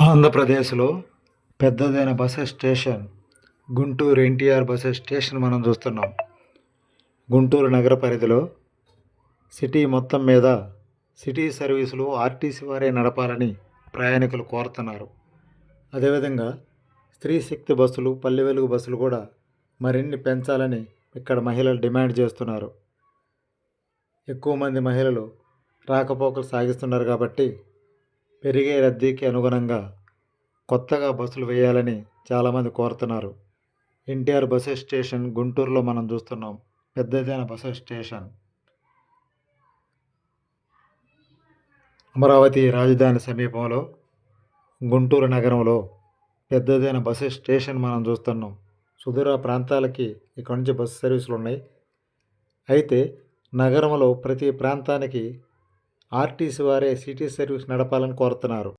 ఆంధ్రప్రదేశ్లో పెద్దదైన bus station Guntur NTR bus station మనం చూస్తున్నాం. గుంటూరు నగర పరిధిలో సిటీ మొత్తం మీద సిటీ సర్వీసులు ఆర్టీసీ వారే నడపాలని ప్రయాణికులు కోరుతున్నారు. అదేవిధంగా స్త్రీ శక్తి బస్సులు పల్లె వెలుగు బస్సులు కూడా మరిన్ని పెంచాలని ఇక్కడ మహిళలు డిమాండ్ చేస్తున్నారు. ఎక్కువ మంది మహిళలు రాకపోకలు సాగిస్తున్నారు కాబట్టి పెరిగే రద్దీకి అనుగుణంగా కొత్తగా బస్సులు వేయాలని చాలామంది కోరుతున్నారు. ఎన్టీఆర్ బస్సు స్టేషన్ గుంటూరులో మనం చూస్తున్నాం. పెద్దదైన బస్సు స్టేషన్. అమరావతి రాజధాని సమీపంలో గుంటూరు నగరంలో పెద్దదైన బస్సు స్టేషన్ మనం చూస్తున్నాం. సుదూర ప్రాంతాలకి ఇక్కడి నుంచి బస్సు సర్వీసులు ఉన్నాయి. అయితే నగరంలో ప్రతి ప్రాంతానికి ఆర్టీసీ వారే సిటీ సర్వీస్ నడపాలని కోరుతున్నారు.